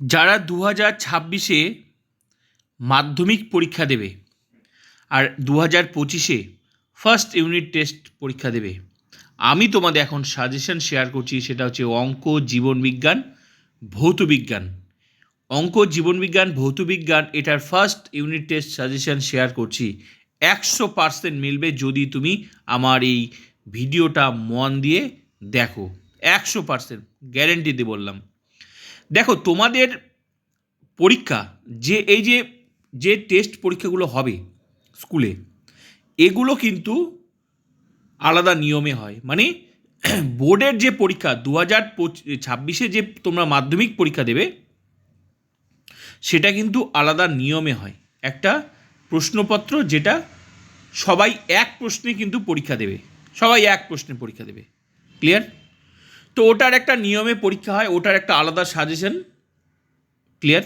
যারা দু হাজার ছাব্বিশে মাধ্যমিক পরীক্ষা দেবে আর দু হাজার পঁচিশে ফার্স্ট ইউনিট টেস্ট পরীক্ষা দেবে, আমি তোমাদের এখন সাজেশন শেয়ার করছি, সেটা হচ্ছে অঙ্ক জীবনবিজ্ঞান ভৌতবিজ্ঞান অঙ্ক জীবনবিজ্ঞান ভৌতবিজ্ঞান এটার first unit test suggestion share করছি। একশো পার্সেন্ট মিলবে যদি তুমি আমার এই ভিডিওটা মন দিয়ে দেখো। একশো পার্সেন্ট গ্যারেন্টি দিয়ে বললাম। দেখো, তোমাদের পরীক্ষা, যে এই যে যে টেস্ট পরীক্ষাগুলো হবে স্কুলে এগুলো কিন্তু আলাদা নিয়মে হয়। মানে বোর্ডের যে পরীক্ষা দু হাজার ছাব্বিশে যে তোমরা মাধ্যমিক পরীক্ষা দেবে, সেটা কিন্তু আলাদা নিয়মে হয়। একটা প্রশ্নপত্র যেটা সবাই এক প্রশ্নে কিন্তু পরীক্ষা দেবে। সবাই এক প্রশ্নে পরীক্ষা দেবে। ক্লিয়ার তো ওটার একটা নিয়মে পরীক্ষা হয়, ওটার একটা আলাদা সাজেশন ক্লিয়ার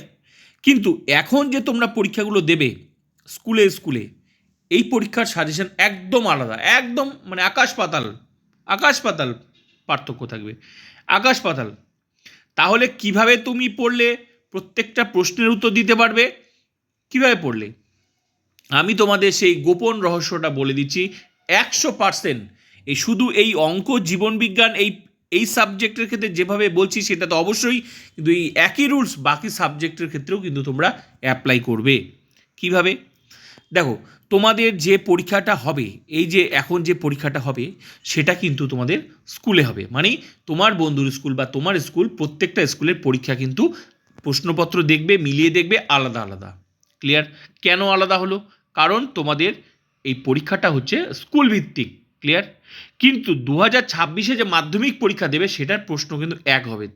কিন্তু এখন যে তোমরা পরীক্ষাগুলো দেবে, স্কুলে স্কুলে, এই পরীক্ষার সাজেশন একদম আলাদা, একদম মানে আকাশ পাতাল আকাশ পাতাল পার্থক্য থাকবে। আকাশ পাতাল, তাহলে কীভাবে তুমি পড়লে? প্রত্যেকটা প্রশ্নের উত্তর দিতে পারবে। কীভাবে পড়লে? আমি তোমাদের সেই গোপন রহস্যটা বলে দিচ্ছি, একশো পার্সেন্ট এই শুধু এই অঙ্ক জীবনবিজ্ঞান এই এই সাবজেক্টের ক্ষেত্রে যেভাবে বলছি সেটা তো অবশ্যই, কিন্তু এই একই রুলস বাকি সাবজেক্টের ক্ষেত্রেও কিন্তু তোমরা অ্যাপ্লাই করবে। কীভাবে? দেখো, তোমাদের যে পরীক্ষাটা হবে, এই যে এখন যে পরীক্ষাটা হবে, সেটা কিন্তু তোমাদের স্কুলে হবে। মানে তোমার বন্ধুর স্কুল বা তোমার স্কুল প্রত্যেকটা স্কুলের পরীক্ষা কিন্তু প্রশ্নপত্র দেখবে, মিলিয়ে দেখবে, আলাদা আলাদা। ক্লিয়ার কেন আলাদা হলো? কারণ তোমাদের এই পরীক্ষাটা হচ্ছে স্কুল ভিত্তিক ক্লিয়ার কিন্তু দু হাজার ছাব্বিশে যে মাধ্যমিক পরীক্ষা দেবে, সেটার প্রশ্ন কিন্তু এক হবে।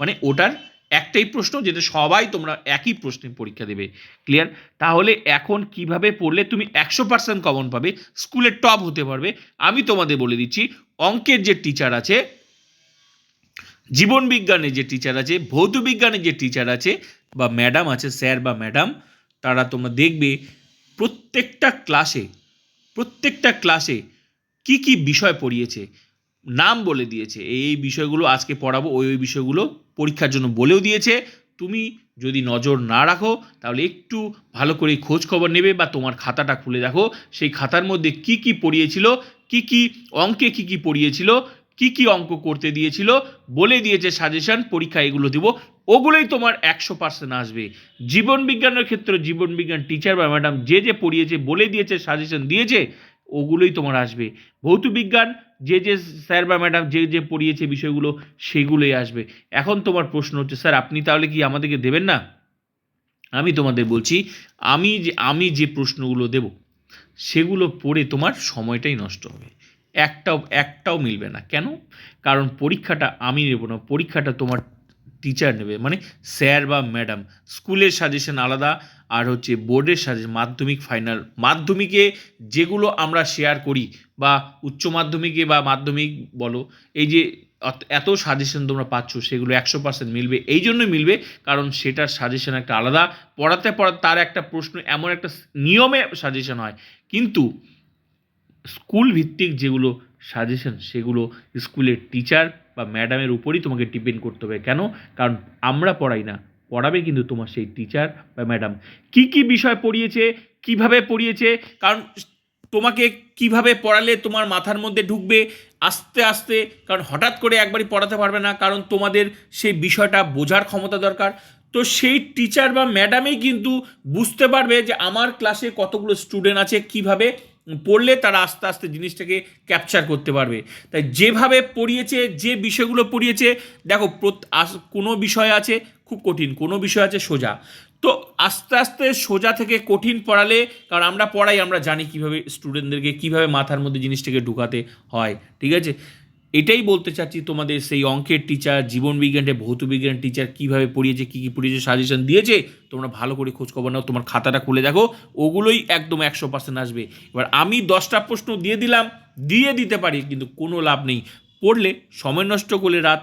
মানে ওটার একটাই প্রশ্ন, যেটা সবাই তোমরা একই প্রশ্নে পরীক্ষা দেবে। ক্লিয়ার তাহলে এখন কীভাবে পড়লে তুমি একশো পার্সেন্ট কমন পাবে স্কুলে টপ হতে পারবে। আমি তোমাদের বলে দিচ্ছি, অঙ্কের যে টিচার আছে, জীবন বিজ্ঞানের যে টিচার আছে, ভৌত বিজ্ঞানের যে টিচার আছে, বা ম্যাডাম আছে স্যার বা ম্যাডাম তারা তোমরা দেখবে, প্রত্যেকটা ক্লাসে প্রত্যেকটা ক্লাসে কি কি বিষয় পড়িয়েছে? নাম বলে দিয়েছে। এই বিষয়গুলো আজকে পড়াবো, ওই ওই বিষয়গুলো পরীক্ষার জন্য বলেও দিয়েছে। তুমি যদি নজর না রাখো, তাহলে একটু ভালো করে খোঁজ খবর নেবে বা তোমার খাতাটা খুলে দেখো। সেই খাতার মধ্যে কি কি পড়িয়েছিল, কি কি অঙ্কে কি কি পড়িয়েছিল, কি কি অঙ্ক করতে দিয়েছিল, বলে দিয়েছে সাজেশন পরীক্ষা এগুলো দিব। ওগুলোই তোমার একশো পার্সেন্ট আসবে। জীবন বিজ্ঞানের ক্ষেত্রে জীবন বিজ্ঞান টিচার বা ম্যাডাম যে যে পড়িয়েছে, বলে দিয়েছে সাজেশন দিয়েছে ওগুলোই তোমার আসবে। ভৌত বিজ্ঞান, যে যে স্যার বা ম্যাডাম যে যে পড়িয়েছে বিষয়গুলো, সেগুলোই আসবে। এখন তোমার প্রশ্ন হচ্ছে, স্যার আপনি তাহলে কি আমাদেরকে দেবেন না? আমি তোমাদের বলছি, আমি যে আমি যে প্রশ্নগুলো দেব, সেগুলো পড়ে তোমার সময়টাই নষ্ট হবে। একটাও একটাও মিলবে না। কেন? কারণ পরীক্ষাটা আমি নেব না। পরীক্ষাটা তোমার টিচার নেবে মানে স্যার বা ম্যাডাম স্কুলের সাজেশন আলাদা, আর হচ্ছে বোর্ডের সাজেশন মাধ্যমিক ফাইনাল মাধ্যমিকে যেগুলো আমরা শেয়ার করি, বা উচ্চ মাধ্যমিকে বা মাধ্যমিক বলো, এই যে এত সাজেশন তোমরা পাচ্ছ, সেগুলো একশো পার্সেন্ট মিলবে। এই জন্যই মিলবে, কারণ সেটার সাজেশন একটা আলাদা। পড়াতে পড়া তার একটা প্রশ্ন, এমন একটা নিয়মে সাজেশন হয়। কিন্তু স্কুল ভিত্তিক যেগুলো সাজেশন সেগুলো স্কুলের টিচার বা ম্যাডামের উপরই তোমাকে ডিপেন্ড করতে হবে। কেন? কারণ আমরা পড়াই না, পড়াবে কিন্তু তোমার সেই টিচার বা ম্যাডাম কি কি বিষয় পড়িয়েছে, কীভাবে পড়িয়েছে? কারণ তোমাকে কীভাবে পড়ালে তোমার মাথার মধ্যে ঢুকবে আস্তে আস্তে, কারণ হঠাৎ করে একবারই পড়াতে পারবে না, কারণ তোমাদের সেই বিষয়টা বোঝার ক্ষমতা দরকার। তো সেই টিচার বা ম্যাডামই কিন্তু বুঝতে পারবে যে আমার ক্লাসে কতগুলো স্টুডেন্ট আছে, কীভাবে? পড়লে তারা আস্তে আস্তে জিনিসটাকে ক্যাপচার করতে পারবে। তাই যেভাবে পড়িয়েছে, যে বিষয়গুলো পড়িয়েছে, দেখো কোনো বিষয় আছে খুব কঠিন, কোনো বিষয় আছে সোজা। তো আস্তে আস্তে সোজা থেকে কঠিন পড়ালে, কারণ আমরা পড়াই, আমরা জানি কীভাবে স্টুডেন্টদেরকে কীভাবে মাথার মধ্যে জিনিসটাকে ঢুকাতে হয়, ঠিক আছে? এটাই বলতে চাচ্ছি তোমাদের সেই অঙ্কের টিচার জীবন বিজ্ঞানের ভৌত বিজ্ঞান টিচার কীভাবে পড়িয়েছে, কী কী পড়িয়েছে সাজেশন দিয়েছে, তোমরা ভালো করে খোঁজ খবর নাও, তোমার খাতাটা খুলে দেখো, ওগুলোই একদম একশো পার্সেন্ট আসবে। এবার আমি দশটা প্রশ্ন দিয়ে দিলাম, দিয়ে দিতে পারি, কিন্তু কোনো লাভ নেই। পড়লে সময় নষ্ট করলে রাত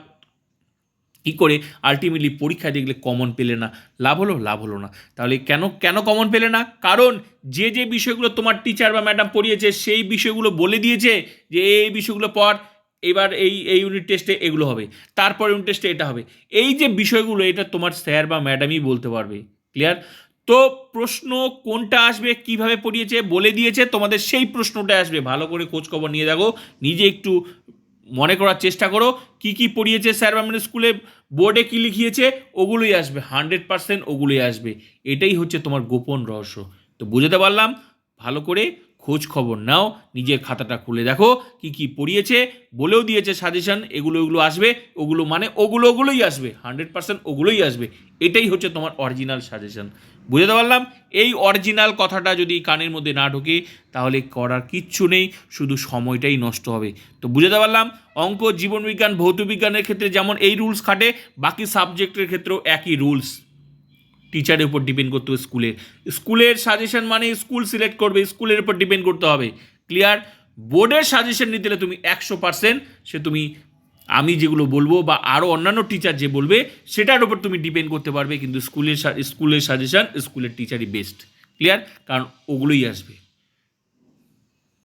কী করে আলটিমেটলি পরীক্ষা দেখলে কমন পেলে না। লাভ হলো লাভ হলো না। তাহলে কেন কেন কমন পেলে না? কারণ যে যে বিষয়গুলো তোমার টিচার বা ম্যাডাম পড়িয়েছে, সেই বিষয়গুলো বলে দিয়েছে যে, এই বিষয়গুলো পড় এবার এই এই ইউনিট টেস্টে এগুলো হবে। তারপর ইউনিট টেস্টে এটা হবে। এই যে বিষয়গুলো, এটা তোমার স্যার বা ম্যাডামই বলতে পারবে। ক্লিয়ার তো প্রশ্ন কোনটা আসবে, কীভাবে পড়িয়েছে, বলে দিয়েছে, তোমাদের সেই প্রশ্নটা আসবে। ভালো করে খোঁজ খবর নিয়ে দেখো। নিজে একটু মনে করার চেষ্টা করো। কি কি পড়িয়েছে স্যার ম্যাম স্কুলে বোর্ডে কি লিখিয়েছে? ওগুলোই আসবে। হান্ড্রেড পার্সেন্ট ওগুলোই আসবে। এটাই হচ্ছে তোমার গোপন রহস্য। তো বুঝতে পারলাম? ভালো করে খোঁজ খবর নাও, নিজের খাতাটা খুলে দেখো, কি কি পড়িয়েছে, বলেও দিয়েছে সাজেশন এগুলো এগুলো আসবে, ওগুলো মানে ওগুলো ওগুলোই আসবে হান্ড্রেড পার্সেন্ট ওগুলোই আসবে। এটাই হচ্ছে তোমার অরিজিনাল সাজেশন বুঝতে পারলাম? এই অরিজিনাল কথাটা যদি কানের মধ্যে না ঢোকে, তাহলে করার কিচ্ছু নেই, শুধু সময়টাই নষ্ট হবে। তো বুঝতে পারলাম? অঙ্ক, জীবনবিজ্ঞান, ভৌতবিজ্ঞানের ক্ষেত্রে যেমন এই রুলস খাটে, বাকি সাবজেক্টের ক্ষেত্রেও একই রুলস টিচারের উপর ডিপেন্ড করতে হবে স্কুলের স্কুলের সাজেশন মানে স্কুল সিলেক্ট করবে স্কুলের উপর ডিপেন্ড করতে হবে। ক্লিয়ার বোর্ডের সাজেশন নিতে হলে তুমি একশো পার্সেন্ট সে তুমি, আমি যেগুলো বলব বা আরও অন্যান্য টিচার যে বলবে, সেটার উপর তুমি ডিপেন্ড করতে পারবে, কিন্তু স্কুলের স্কুলের সাজেশান স্কুলের টিচারই বেস্ট ক্লিয়ার কারণ ওগুলোই আসবে।